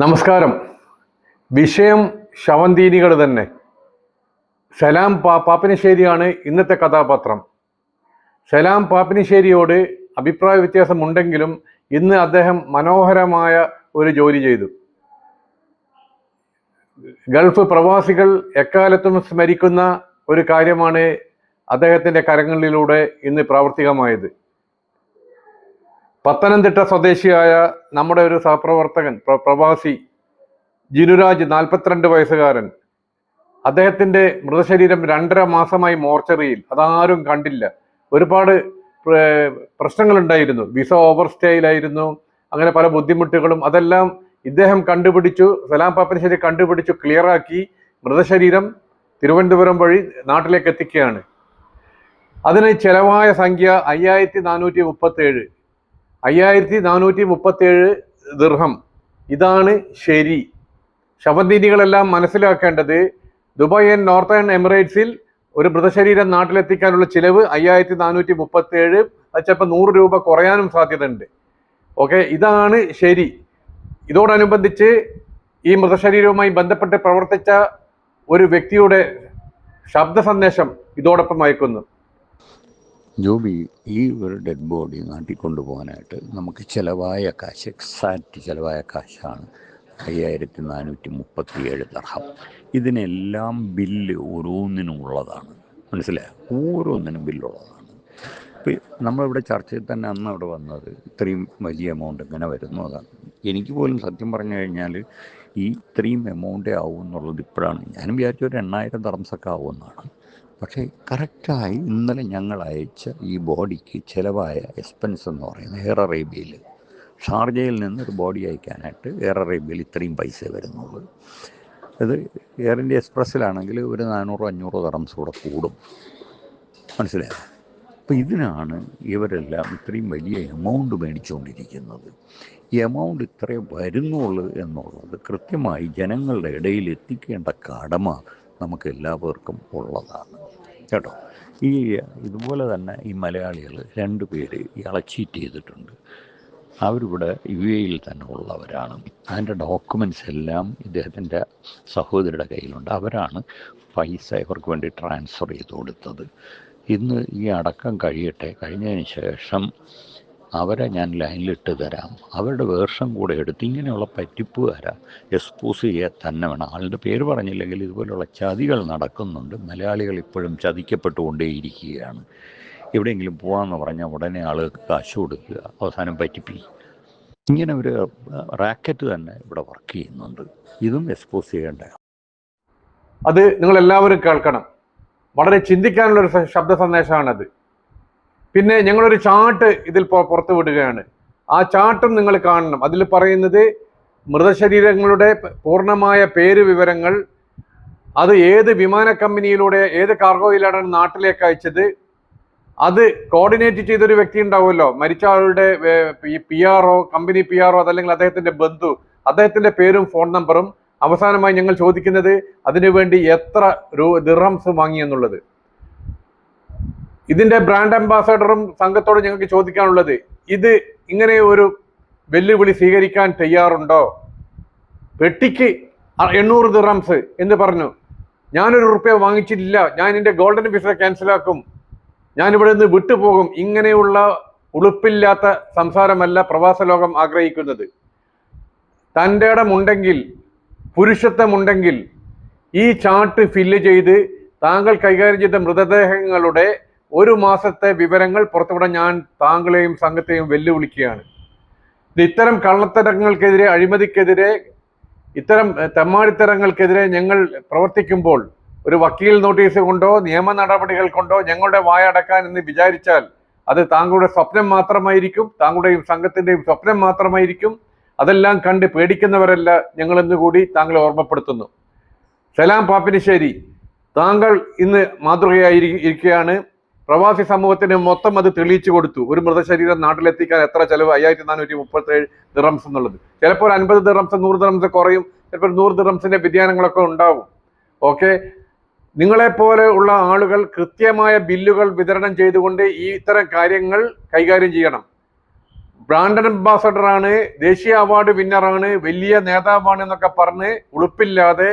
നമസ്കാരം. വിഷയം ശവന്തീനികൾ തന്നെ. സലാം പാ പാപ്പിനിശ്ശേരിയാണ് ഇന്നത്തെ കഥാപാത്രം. സലാം പാപ്പിനിശ്ശേരിയോട് അഭിപ്രായ വ്യത്യാസമുണ്ടെങ്കിലും ഇന്ന് അദ്ദേഹം മനോഹരമായ ഒരു ജോലി ചെയ്തു. ഗൾഫ് പ്രവാസികൾ എക്കാലത്തും സ്മരിക്കുന്ന ഒരു കാര്യമാണ് അദ്ദേഹത്തിന്റെ കരങ്ങളിലൂടെ ഇന്ന് പ്രാവർത്തികമായത്. പത്തനംതിട്ട സ്വദേശിയായ നമ്മുടെ ഒരു സഹപ്രവർത്തകൻ പ്രവാസി ജിനുരാജ് നാൽപ്പത്തിരണ്ട് വയസ്സുകാരൻ. അദ്ദേഹത്തിന്റെ മൃതശരീരം രണ്ടര മാസമായി മോർച്ചറിയിൽ. അതാരും കണ്ടില്ല. ഒരുപാട് പ്രശ്നങ്ങളുണ്ടായിരുന്നു. വിസ ഓവർ സ്റ്റേയിലായിരുന്നു അങ്ങനെ പല ബുദ്ധിമുട്ടുകളും. അതെല്ലാം ഇദ്ദേഹം കണ്ടുപിടിച്ചു സലാം പാപ്പനശ്ശേരി കണ്ടുപിടിച്ചു ക്ലിയറാക്കി മൃതശരീരം തിരുവനന്തപുരം വഴി നാട്ടിലേക്ക് എത്തിക്കുകയാണ്. അതിന് ചെലവായ സംഖ്യ അയ്യായിരത്തി നാനൂറ്റി മുപ്പത്തേഴ്. അയ്യായിരത്തി നാനൂറ്റി മുപ്പത്തേഴ് ദീർഘം ഇതാണ് ശരി. ശവന്തീനികളെല്ലാം മനസ്സിലാക്കേണ്ടത് ദുബായ് ആൻഡ് നോർത്തേൺ എമിറേറ്റ്സിൽ ഒരു മൃതശരീരം നാട്ടിലെത്തിക്കാനുള്ള ചിലവ് അയ്യായിരത്തി നാനൂറ്റി മുപ്പത്തേഴ് അത് ചിലപ്പോൾ നൂറ് രൂപ കുറയാനും സാധ്യതയുണ്ട്. ഓക്കെ ഇതാണ് ശരി. ഇതോടനുബന്ധിച്ച് ഈ മൃതശരീരവുമായി ബന്ധപ്പെട്ട് പ്രവർത്തിച്ച ഒരു വ്യക്തിയുടെ ശബ്ദ സന്ദേശം ഇതോടൊപ്പം അയക്കുന്നു. ജോബി ഈ ഒരു ഡെഡ് ബോഡി നാട്ടിൽ കൊണ്ടുപോകാനായിട്ട് നമുക്ക് ചിലവായ കാശ് എക്സാക്റ്റ് ചിലവായ കാശാണ് അയ്യായിരത്തി നാനൂറ്റി മുപ്പത്തി ഏഴ് ദർഹം. ഇതിനെല്ലാം ബില്ല് ഓരോന്നിനും ഉള്ളതാണ് മനസ്സിലായ? ഓരോന്നിനും ബില്ലുള്ളതാണ്. ഇപ്പം നമ്മളിവിടെ ചർച്ചയിൽ തന്നെ അന്ന് അവിടെ വന്നത് ഇത്രയും വലിയ എമൗണ്ട് ഇങ്ങനെ വരുന്നു അതാണ്. എനിക്ക് പോലും സത്യം പറഞ്ഞു കഴിഞ്ഞാൽ ഈ ഇത്രയും എമൗണ്ടേ ആവും എന്നുള്ളത് ഇപ്പോഴാണ്. ഞാനും വിചാരിച്ചു ഒരു എണ്ണായിരം ദർംസൊക്കെ ആവുമെന്നാണ്. പക്ഷേ കറക്റ്റായി ഇന്നലെ ഞങ്ങൾ അയച്ച ഈ ബോഡിക്ക് ചിലവായ എക്സ്പെൻസ് എന്ന് പറയുന്നത് എയർ അറേബ്യയിൽ. ഷാർജയിൽ നിന്ന് ഒരു ബോഡി അയക്കാനായിട്ട് എയർ അറേബ്യയിൽ ഇത്രയും പൈസ വരുന്നുള്ളൂ. അത് എയർ ഇന്ത്യ എക്സ്പ്രസ്സിലാണെങ്കിൽ ഒരു നാനൂറോ അഞ്ഞൂറോ തറംസ് കൂടെ കൂടും. മനസ്സിലായോ? അപ്പോൾ ഇതിനാണ് ഇവരെല്ലാം ഇത്രയും വലിയ എമൗണ്ട് മേടിച്ചുകൊണ്ടിരിക്കുന്നത്. ഈ എമൗണ്ട് ഇത്രയും വരുന്നുള്ളൂ എന്നുള്ളത് കൃത്യമായി ജനങ്ങളുടെ ഇടയിൽ എത്തിക്കേണ്ട കടമ നമുക്ക് എല്ലാവർക്കും ഉള്ളതാണ്. കേട്ടോ? ഈ ഇതുപോലെ തന്നെ ഈ മലയാളികൾ രണ്ട് പേര് ഇയാളെ ചീറ്റ് ചെയ്തിട്ടുണ്ട്. അവരിവിടെ യു എയിൽ തന്നെ ഉള്ളവരാണ്. അതിന്റെ ഡോക്യുമെന്റ്സ് എല്ലാം ഇദ്ദേഹത്തിന്റെ സഹോദരിയുടെ കയ്യിലുണ്ട്. അവരാണ് പൈസ ഇവർക്ക് വേണ്ടി ട്രാൻസ്ഫർ ചെയ്ത് കൊടുത്തത്. ഇന്ന് ഈ അടക്കം കഴിയട്ടെ. കഴിഞ്ഞതിന് ശേഷം അവരെ ഞാൻ ലൈനിലിട്ട് തരാം. അവരുടെ വേർഷം കൂടെ എടുത്ത് ഇങ്ങനെയുള്ള പറ്റിപ്പുകാരെ എക്സ്പോസ് ചെയ്യാൻ തന്നെ വേണം. ആളുടെ പേര് പറഞ്ഞില്ലെങ്കിൽ ഇതുപോലുള്ള ചതികൾ നടക്കുന്നുണ്ട്. മലയാളികൾ ഇപ്പോഴും ചതിക്കപ്പെട്ടുകൊണ്ടേയിരിക്കുകയാണ്. എവിടെയെങ്കിലും പോകാമെന്ന് പറഞ്ഞാൽ ഉടനെ ആളുകൾക്ക് കാശ് കൊടുക്കുക. അവസാനം പറ്റിപ്പിക്കും ഇങ്ങനെ ഒരു റാക്കറ്റ് തന്നെ ഇവിടെ വർക്ക് ചെയ്യുന്നുണ്ട്. ഇതും എക്സ്പോസ് ചെയ്യേണ്ട. അത് നിങ്ങൾ എല്ലാവരും കേൾക്കണം. വളരെ ചിന്തിക്കാനുള്ള ഒരു ശബ്ദ സന്ദേശമാണത്. പിന്നെ ഞങ്ങളൊരു ചാർട്ട് ഇതിൽ പുറത്തു വിടുകയാണ്. ആ ചാർട്ടും നിങ്ങൾ കാണണം. അതിൽ പറയുന്നത് മൃതശരീരങ്ങളുടെ പൂർണമായ പേര് വിവരങ്ങൾ അത് ഏത് വിമാന കമ്പനിയിലൂടെ ഏത് കാർഗോയിലാണ് നാട്ടിലേക്ക് അയച്ചത് അത് കോർഡിനേറ്റ് ചെയ്തൊരു വ്യക്തി ഉണ്ടാവുമല്ലോ. മരിച്ച ആളുടെ P R O company P R O അതല്ലെങ്കിൽ അദ്ദേഹത്തിന്റെ ബന്ധു അദ്ദേഹത്തിന്റെ പേരും ഫോൺ നമ്പറും അവസാനമായി ഞങ്ങൾ ചോദിക്കുന്നത് അതിനുവേണ്ടി എത്ര ദിർഹംസ് വാങ്ങി എന്നുള്ളത്. ഇതിന്റെ ബ്രാൻഡ് അംബാസഡറും സംഘത്തോട് ഞങ്ങൾക്ക് ചോദിക്കാനുള്ളത് ഇത് ഇങ്ങനെ ഒരു വെല്ലുവിളി സ്വീകരിക്കാൻ തയ്യാറുണ്ടോ? പെട്ടിക്ക് എണ്ണൂറ് ദിറംസ് എന്ന് പറഞ്ഞു. ഞാനൊരു റുപ്യ വാങ്ങിച്ചിട്ടില്ല. ഞാൻ എന്റെ ഗോൾഡൻ വിസ ക്യാൻസലാക്കും ഞാൻ ഇവിടെ നിന്ന് വിട്ടുപോകും. ഇങ്ങനെയുള്ള ഉളുപ്പില്ലാത്ത സംസാരമല്ല പ്രവാസ ലോകം ആഗ്രഹിക്കുന്നത്. തന്റെ ഇടമുണ്ടെങ്കിൽ പുരുഷത്വമുണ്ടെങ്കിൽ ഈ ചാർട്ട് ഫില്ല് ചെയ്ത് താങ്കൾ കൈകാര്യം ചെയ്ത മൃതദേഹങ്ങളുടെ ഒരു മാസത്തെ വിവരങ്ങൾ പുറത്തുവിടാൻ ഞാൻ താങ്കളെയും സംഘത്തെയും വെല്ലുവിളിക്കുകയാണ്. ഇത് ഇത്തരം കള്ളത്തരങ്ങൾക്കെതിരെ അഴിമതിക്കെതിരെ ഇത്തരം തെമ്മാടിത്തരങ്ങൾക്കെതിരെ ഞങ്ങൾ പ്രവർത്തിക്കുമ്പോൾ ഒരു വക്കീൽ നോട്ടീസ് കൊണ്ടോ നിയമ നടപടികൾ കൊണ്ടോ ഞങ്ങളുടെ വായടക്കാൻ എന്ന് വിചാരിച്ചാൽ അത് താങ്കളുടെ സ്വപ്നം മാത്രമായിരിക്കും താങ്കളുടെയും സംഘത്തിന്റെയും സ്വപ്നം മാത്രമായിരിക്കും. അതെല്ലാം കണ്ട് പേടിക്കുന്നവരല്ല ഞങ്ങളെന്ന് കൂടി താങ്കളെ ഓർമ്മപ്പെടുത്തുന്നു. സലാം പാപ്പിനിശ്ശേരി താങ്കൾ ഇന്ന് മാതൃകയായി ഇരിക്കുകയാണ്. പ്രവാസി സമൂഹത്തിന് മൊത്തം അത് തെളിയിച്ചു കൊടുത്തു. ഒരു മൃതശരീരം നാട്ടിലെത്തിക്കാൻ എത്ര ചെലവ്? അയ്യായിരത്തി നാനൂറ്റി മുപ്പത്തി ഏഴ് ദിറംസ് എന്നുള്ളത്. ചിലപ്പോൾ അൻപത് ദിറംസ് നൂറ് ദിറംസ് കുറയും. ചിലപ്പോൾ നൂറ് ദിറംസിന്റെ വ്യതിയാനങ്ങളൊക്കെ ഉണ്ടാവും. ഓക്കെ നിങ്ങളെപ്പോലെ ഉള്ള ആളുകൾ കൃത്യമായ ബില്ലുകൾ വിതരണം ചെയ്തുകൊണ്ട് ഈ ഇത്തരം കാര്യങ്ങൾ കൈകാര്യം ചെയ്യണം. ബ്രാൻഡ് അംബാസഡറാണ് ദേശീയ അവാർഡ് വിന്നറാണ് വലിയ നേതാവാണ് എന്നൊക്കെ പറഞ്ഞ് ഉളുപ്പില്ലാതെ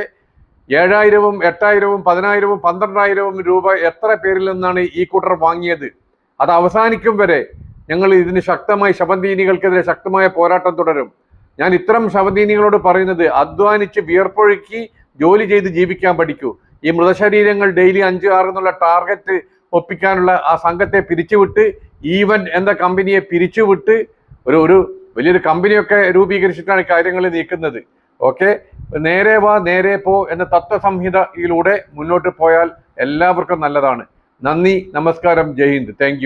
ഏഴായിരവും എട്ടായിരവും പതിനായിരവും പന്ത്രണ്ടായിരവും രൂപ എത്ര പേരിൽ നിന്നാണ് ഈ കൂട്ടർ വാങ്ങിയത്? അത് അവസാനിക്കും വരെ ഞങ്ങൾ ഇതിന് ശക്തമായി ശബന്തീനികൾക്കെതിരെ ശക്തമായ പോരാട്ടം തുടരും. ഞാൻ ഇത്തരം ശവദീനികളോട് പറയുന്നത് അധ്വാനിച്ച് വിയർപ്പൊഴുക്കി ജോലി ചെയ്ത് ജീവിക്കാൻ പഠിക്കൂ. ഈ മൃതശരീരങ്ങൾ ഡെയിലി അഞ്ച് ആറ് എന്നുള്ള ടാർഗറ്റ് ഒപ്പിക്കാനുള്ള ആ സംഘത്തെ പിരിച്ചുവിട്ട് ഈവൻ എന്ന കമ്പനിയെ പിരിച്ചുവിട്ട് ഒരു ഒരു വലിയൊരു കമ്പനിയൊക്കെ രൂപീകരിച്ചിട്ടാണ് കാര്യങ്ങൾ നീക്കുന്നത്. ഓക്കെ? നേരെ വാ നേരെ പോ എന്ന തത്വസംഹിതയിലൂടെ മുന്നോട്ട് പോയാൽ എല്ലാവർക്കും നല്ലതാണ്. നന്ദി നമസ്കാരം ജയ് ഹിന്ദ്. താങ്ക്